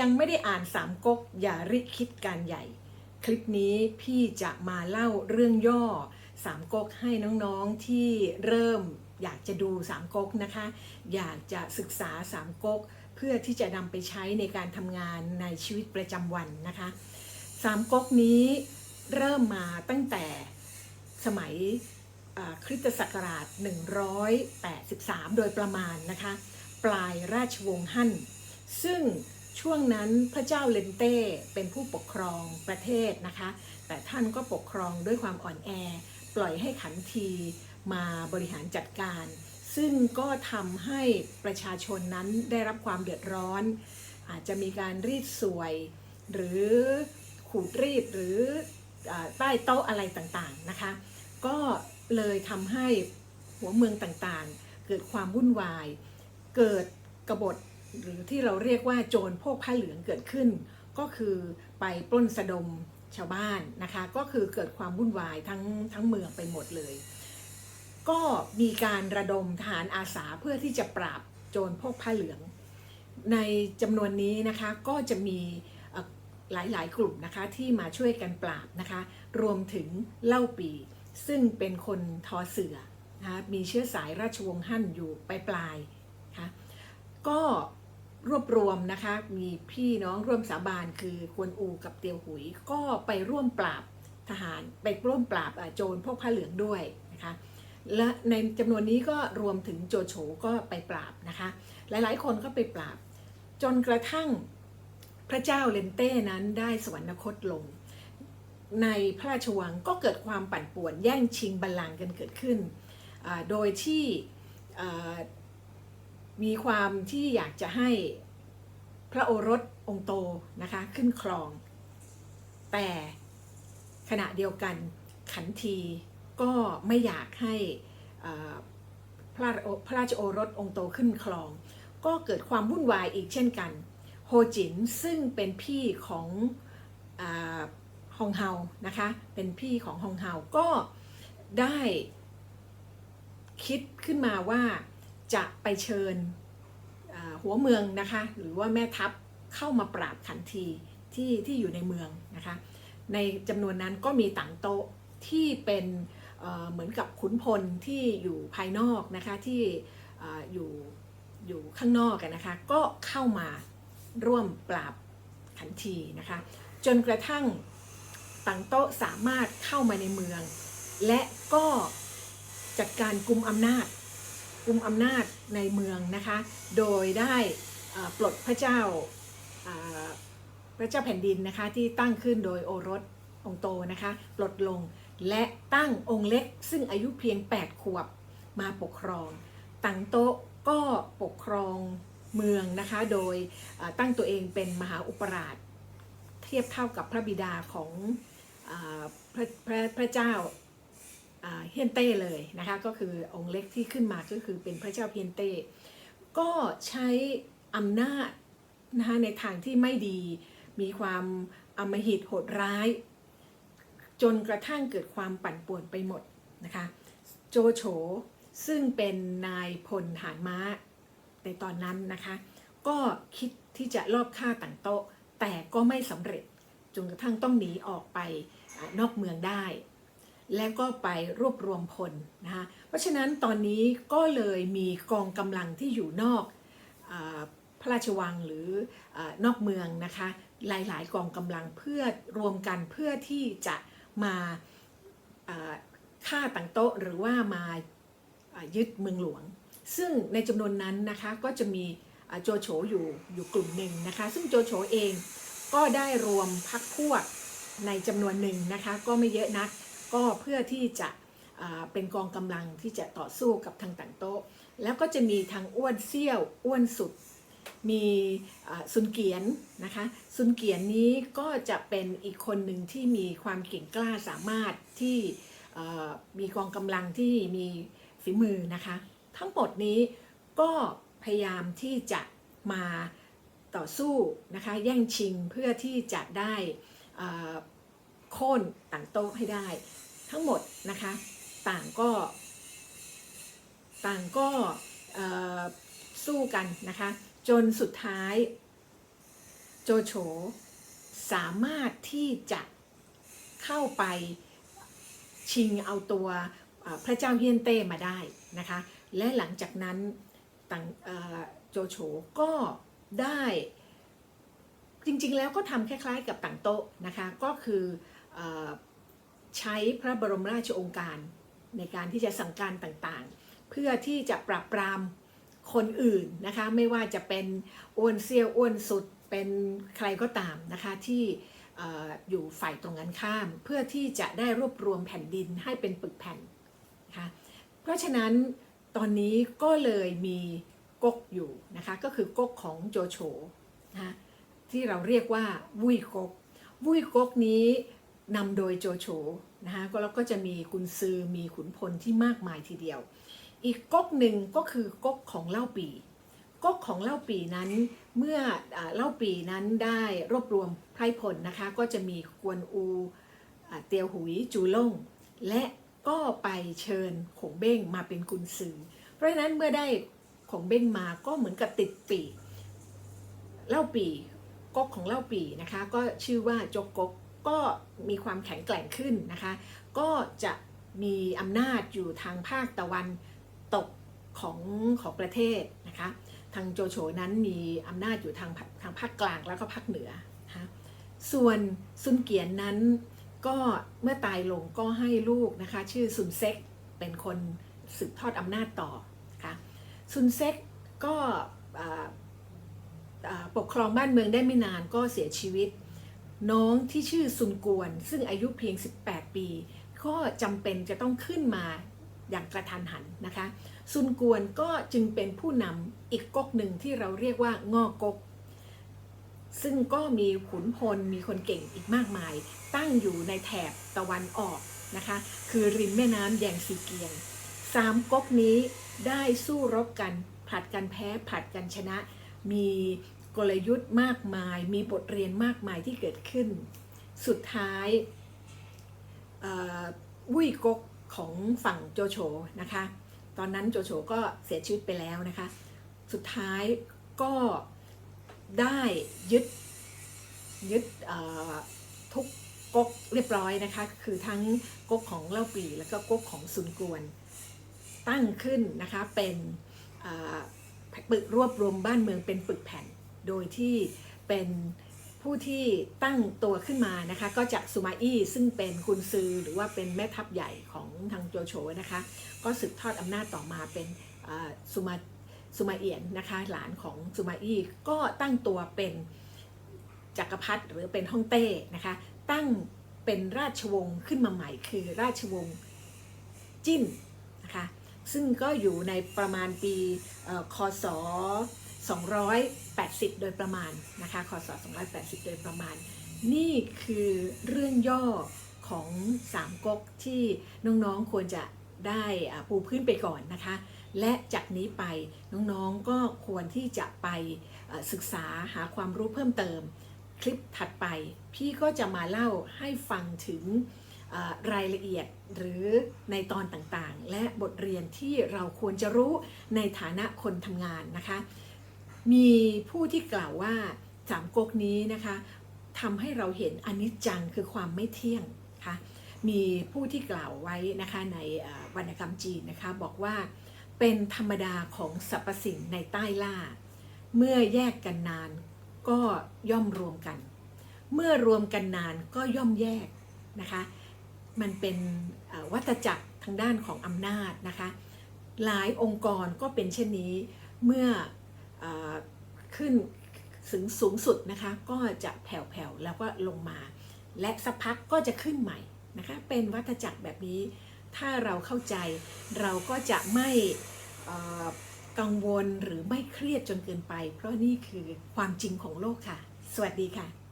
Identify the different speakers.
Speaker 1: ยังไม่ได้อ่านสามก๊กอย่าริคิดการใหญ่ คลิปนี้พี่จะมาเล่าเรื่องย่อสามก๊กให้น้องๆที่เริ่มอยากจะดูสามก๊กนะคะ อยากจะศึกษาสามก๊กเพื่อที่จะนำไปใช้ในการทำงานในชีวิตประจำวันนะคะสามก๊กนี้เริ่มมาตั้งแต่สมัยคริสตศักราช 183 โดยประมาณนะคะ ปลายราชวงศ์ฮั่น ซึ่ง ช่วงนั้นพระเจ้าเลนเต้เป็นผู้ปกครองประเทศนะคะ แต่ท่านก็ปกครองด้วยความอ่อนแอ ปล่อยให้ขันทีมาบริหารจัดการ ซึ่งก็ทำให้ประชาชนนั้นได้รับความเดือดร้อน อาจจะมีการรีดสวย หรือขูดรีดหรือใต้โต๊ะอะไรต่างๆนะคะ ก็เลยทำให้หัวเมืองต่างๆ เกิดความวุ่นวาย เกิดกบฏ หรือที่เราเรียกว่าโจรพวกผ้าเหลืองเกิดขึ้น ก็คือไปปล้นสะดมชาวบ้านนะคะ ก็คือเกิดความวุ่นวายทั้งทั้งเมืองไปหมดเลย ก็มีการระดมทหารอาสาเพื่อที่จะปราบโจรพวกผ้าเหลือง ในจำนวนนี้นะคะก็จะมีหลายๆ กลุ่มนะคะที่มาช่วยกันปราบนะคะ รวมถึงเล่าปี ซึ่งเป็นคนทอเสือนะคะมีเชื้อสายราชวงศ์ฮั่นอยู่ปลายปลายนะคะก็ รวบรวมนะคะ มีพี่น้องร่วมสาบานคือกวนอูกับเตียวหุย ก็ไปร่วมปราบทหารไปร่วมปราบโจรพวกผ้าเหลืองด้วยนะคะ และในจำนวนนี้ก็รวมถึงโจโฉก็ไปปราบนะคะ หลายๆ คนก็ไปปราบ จนกระทั่งพระเจ้าเลนเต้นั้นได้สวรรคตลง ในพระราชวังก็เกิดความปั่นป่วนแย่งชิงบัลลังก์กันเกิดขึ้น โดยที่ มีความที่อยากจะให้พระโอรสองค์โตนะคะขึ้นครอง แต่ขณะเดียวกันขันทีก็ไม่อยากให้พระพระราชโอรสองค์โตขึ้นครอง ก็เกิดความวุ่นวายอีกเช่นกัน โฮจินซึ่งเป็นพี่ของฮองเฮานะคะเป็นพี่ของฮองเฮาก็ได้คิดขึ้นมาว่า จะไปเชิญหัวเมืองนะคะ หรือว่าแม่ทัพเข้ามาปราบขันทีที่ที่อยู่ในเมืองนะคะ ในจำนวนนั้นก็มีต่างโต๊ะที่เป็นเหมือนกับขุนพลที่อยู่ภายนอกนะคะที่อ่อยู่อยู่ข้างนอกกันนะคะ ก็เข้ามาร่วมปราบขันทีนะคะ จนกระทั่งต่างโต๊ะสามารถเข้ามาในเมือง และก็จัดการกลุ่มอำนาจ กุมอำนาจในเมืองนะคะ โดยได้ปลดพระเจ้าพระเจ้าแผ่นดินนะคะที่ตั้งขึ้นโดยโอรสองโตนะคะปลดลงและตั้งองค์เล็กซึ่งอายุเพียง 8 ขวบมาปกครอง ตังโตก็ปกครองเมืองนะคะ โดยตั้งตัวเองเป็นมหาอุปราช เทียบเท่ากับพระบิดาของอพระพระพระเจ้า เฮียนเต้เลยนะคะก็คือองค์เล็กที่ขึ้นมาก็คือเป็นพระเจ้าเฮียนเต้ ก็ใช้อำนาจนะคะในทางที่ไม่ดีมีความอมหิตโหดร้าย จนกระทั่งเกิดความปั่นป่วนไปหมดนะคะโจโฉซึ่งเป็นนายพลฐานม้าในตอนนั้นนะคะ ก็คิดที่จะลอบฆ่าต่างโต๊ะ แต่ก็ไม่สำเร็จจนกระทั่งต้องหนีออกไปอนอกเมืองได้ แล้วก็ไปรวบรวมพลนะคะเพราะฉะนั้นตอนนี้ก็เลยมีกองกำลังที่อยู่นอกอพระราชวังหรืออนอกเมืองนะคะหลาย ๆ กองกำลังเพื่อรวมกันเพื่อที่จะมาฆ่าต่างโต๊ะหรือว่ามายึดเมืองหลวง ซึ่งในจำนวนนั้นนะคะก็จะมีโจโฉอยู่อยู่กลุ่มหนึ่งนะคะ ซึ่งโจโฉเองก็ได้รวมพักพวกในจำนวนหนึ่งนะคะก็ไม่เยอะนัก ก็เพื่อที่จะเป็นกองกำลังที่จะต่อสู้กับทางต่างโต๊ะ แล้วก็จะมีทางอ้วนเซี่ยวอ้วนสุด มีอ่าซุนเกียนนะคะซุนเกียนนี้ก็จะเป็นอีกคนหนึ่งที่มีความเก่งกล้าสามารถที่มีกองกำลังที่มีฝีมือนะคะ ทั้งหมดนี้ก็พยายามที่จะมาต่อสู้นะคะแย่งชิงเพื่อที่จะได้โค่นต่างโต๊ะให้ได้ ทั้งหมดนะคะ ต่างก็ ต่างก็สู้กันนะคะ จนสุดท้าย โจโฉสามารถที่จะเข้าไปชิงเอาตัวพระเจ้าเฮียนเต้มาได้นะคะ และหลังจากนั้นต่างโจโฉก็ได้จริงๆแล้วก็ทำคล้ายๆกับต่างโต๊ะนะคะ ก็คืออ ใช้พระบรมราชโองการ ในการที่จะสั่งการต่างๆ เพื่อที่จะปราบปรามคนอื่นนะคะไม่ว่าจะเป็นอ้วนเซียวอ้วนสุดเป็นใครก็ตามนะคะที่อออยู่ฝ่ายตรงกันข้าม เพื่อที่จะได้รวบรวมแผ่นดินให้เป็นปึกแผ่นนะคะเพราะฉะนั้นตอนนี้ก็เลยมีก๊กอยู่นะคะก็คือก๊กของโจโฉนะะที่เราเรียกว่าวุ้ยก๊กวุ้ยก๊กนี้ นำโดยโจโฉนะคะก็แล้วก็จะมีกุนซือมีขุนพลที่มากมายทีเดียว อีกก๊กหนึ่งก็คือก๊กของเล่าปีก๊กของเล่าปีนั้นเมื่ออเล่าปีนั้นได้รวบรวมไพร่พลนะคะก็จะมีกวนอูเตียวหุยจูล่ง และก็ไปเชิญขงเบ้งมาเป็นกุนซือ เพราะฉะนั้นเมื่อได้ขงเบ้งมาก็เหมือนกับติดปีเล่าปีก๊กของเล่าปีนะคะก็ชื่อว่าจกก๊ก ก็มีความแข็งแกร่งขึ้นนะคะ ก็จะมีอำนาจอยู่ทางภาคตะวันตกของของประเทศนะคะ ทางโจโฉนั้นมีอำนาจอยู่ทางทางภาคกลางแล้วก็ภาคเหนือนะคะส่วนซุนเกียนนั้นก็เมื่อตายลงก็ให้ลูกนะคะ ชื่อซุนเซ็กเป็นคนสืบทอดอำนาจต่อนะคะซุนเซ็กก็ปกครองบ้านเมืองได้ไม่นานก็เสียชีวิต น้องที่ชื่อซุนกวน ซึ่งอายุเพียง 18 ปี ก็จำเป็นจะต้องขึ้นมาอย่างกระทันหันนะคะ ซุนกวนก็จึงเป็นผู้นำอีกก๊กหนึ่งที่เราเรียกว่างอกก๊ก ซึ่งก็มีขุนพลมีคนเก่งอีกมากมาย ตั้งอยู่ในแถบตะวันออกนะคะ คือริมแม่น้ำแยงซีเกียงสามก๊กนี้ได้สู้รบกันผลัดกันแพ้ผลัดกันชนะ มี กลยุทธ์มากมาย มีบทเรียนมากมายที่เกิดขึ้น สุดท้ายวุ้ยกกของฝั่งโจโฉนะคะ ตอนนั้นโจโฉก็เสียชีวิตไปแล้วนะคะ สุดท้ายก็ได้ยึดยึดทุกก๊กเรียบร้อยนะคะ คือทั้งก๊กของเล่าปีแล้วก็ก๊กของซุนกวน ตั้งขึ้นนะคะเป็นปึกรวบรวมบ้านเมืองเป็นปึกแผ่น โดยที่เป็นผู้ที่ตั้งตัวขึ้นมานะคะก็จากซูมาอี้ซึ่งเป็นกุนซือหรือว่าเป็นแม่ทัพใหญ่ของทางโจโฉนะคะก็สืบทอดอำนาจต่อมาเป็นซูมาซูมาเอียนนะคะหลานของซูมาอี้ก็ตั้งตัวเป็นจักรพรรดิหรือเป็นฮ่องเต้นะคะตั้งเป็นราชวงศ์ขึ้นมาใหม่คือราชวงศ์จิ้นนะคะซึ่งก็อยู่ในประมาณปีคศ 280 โดยประมาณนะคะคศ280 โดยประมาณ นี่คือเรื่องย่อของสามก๊กที่น้องๆควรจะได้ปูพื้นไปก่อนนะคะ และจากนี้ไปน้องๆก็ควรที่จะไปศึกษาหาความรู้เพิ่มเติม คลิปถัดไป พี่ก็จะมาเล่าให้ฟังถึงรายละเอียดหรือในตอนต่างๆ และบทเรียนที่เราควรจะรู้ในฐานะคนทำงานนะคะ มีผู้ที่กล่าวว่าสามก๊กนี้นะคะทำให้เราเห็นอนิจจังคือความไม่เที่ยงค่ะมีผู้ที่กล่าวไว้นะคะในวรรณกรรมจีนนะคะบอกว่าเป็นธรรมดาของสรรพสิ่งในใต้ล่า เมื่อแยกกันนานก็ย่อมรวมกัน เมื่อรวมกันนานก็ย่อมแยกนะคะ มันเป็นวัฏจักรทางด้านของอำนาจนะคะ หลายองค์กรก็เป็นเช่นนี้เมื่อ ขึ้นถึงสูงสุดนะคะ ก็จะแผ่วๆ แล้วก็ลงมา และสักพักก็จะขึ้นใหม่นะคะ เป็นวัฏจักรแบบนี้ ถ้าเราเข้าใจเราก็จะไม่กังวลหรือไม่เครียดจนเกินไป เพราะนี่คือความจริงของโลกค่ะ สวัสดีค่ะ